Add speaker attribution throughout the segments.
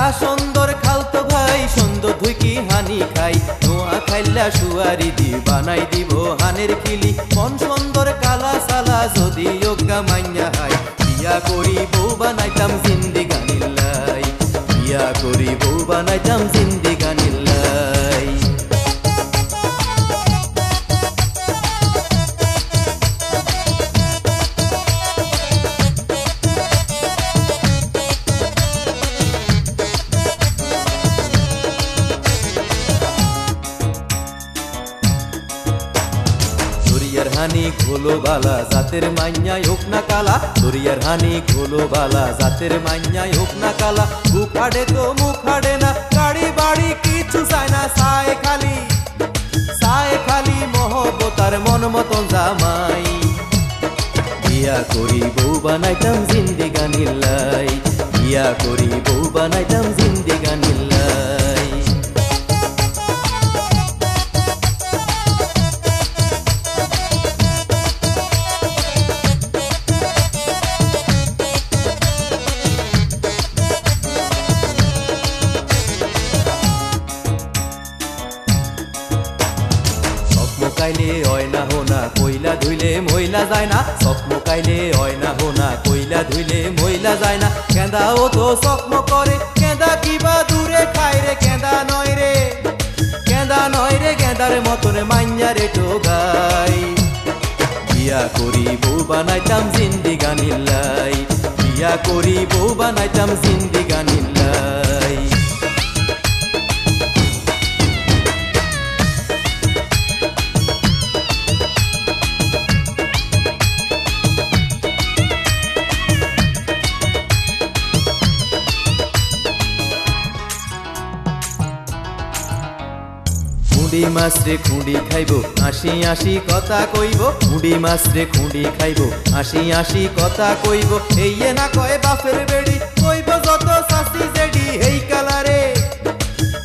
Speaker 1: গা সুন্দর খালতো ভাই, সুন্দর ধুইকি হানি খাই? নোয়া খাইলা সুয়ারি দি, বানাই দিব হানের খিলি। মন সুন্দর কালা সালা, যদি যোগ্যা মাইয়া হাই। বিয়া করি বউ বানাইতাম জিন্দি গানিল্লাই বিয়া করি বউ বানাইতাম জিন্দি দরিয়ার হানি খোলো বালা, জাতের মাইয়াই হোক না কালা। দরিয়ার হানি খোলো বালা, জাতের মাইয়াই হোক না কালা। মুখাডে তো মুখাডে না, গাড়ি বাড়ি কিছু চায় না সায় খালি সায় খালি মহব্বতার মন মতন জামাই। বিয়া করি বউ বানাইতাম জিন্দিগানিল্লাই বিয়া করি বউ বানাইতাম কাইলে হয় না হোনা, কইলা ধুইলে মহিলা যায় না। স্বপ্ন কাইলে হয় না হোনা, কইলা ধুইলে মহিলা যায় না। কেঁদাও তো স্বপ্ন করে, কেঁদা কিবা দূরে খায় রে, কেঁদা নয় রে। কেঁদা নয় রে গেঁদার মতন মাইয়া রে টোগাই বিয়া করি বউ বানাইতাম জিন্দি গানিল্লাই বিয়া করি বউ বানাইতাম জিন্দি গানিল্লাই খুঁড়ি মাছ রে খুঁড়ি খাইব আসি আসি কথা কইব, খুঁড়ি মাছ রে খুঁড়ি খাইব আসি আসি কথা কইব, এই না কয় বাপের বেড়ি, কইব যত শাসি জেডি, এই কালারে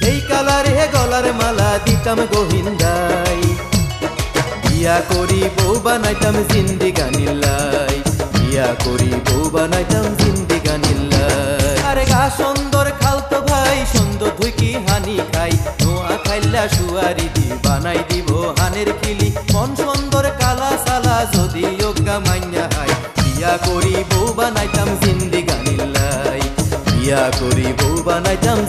Speaker 1: এই কালারে গলার মালা দিতাম গোহিন্দাই। বিয়া করি বউ বানাইতাম জিন্দি গানিল্লাই বিয়া করি বউ বানাইতাম জিন্দি খাইলা সুয়ারি দি বানাই দিব হানের খিলি। মন সুন্দর কালা সালা যদি যোগ্যা মাইয়া হাই। বিয়া করি বউ বানাইতাম জিন্দি গানিল্লাই বিয়া করি বউ বানাইতাম